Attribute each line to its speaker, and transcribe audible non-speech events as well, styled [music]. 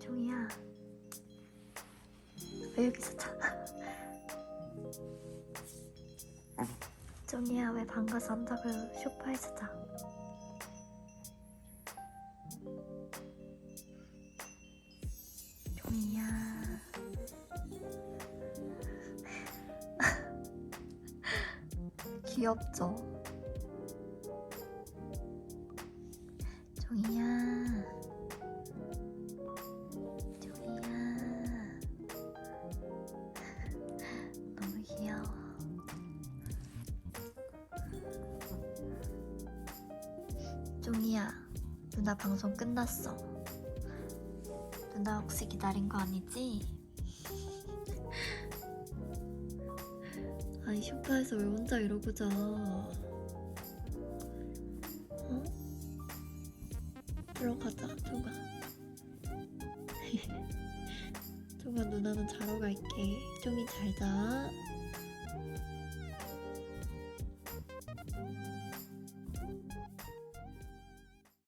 Speaker 1: 종이야 왜 여기서 자? 종이야 왜 방가서 안 자고 쇼파에서 자? 종이야 [laughs] 귀엽죠? 종이야 종이야. 누나 방송 끝났어. 누나 혹시 기다린 거 아니지? [laughs] 아니 쇼파에서 왜 혼자 이러고 자. 어? 들어가자 종아. [laughs] 종아 누나는 자러 갈게. 종이 잘자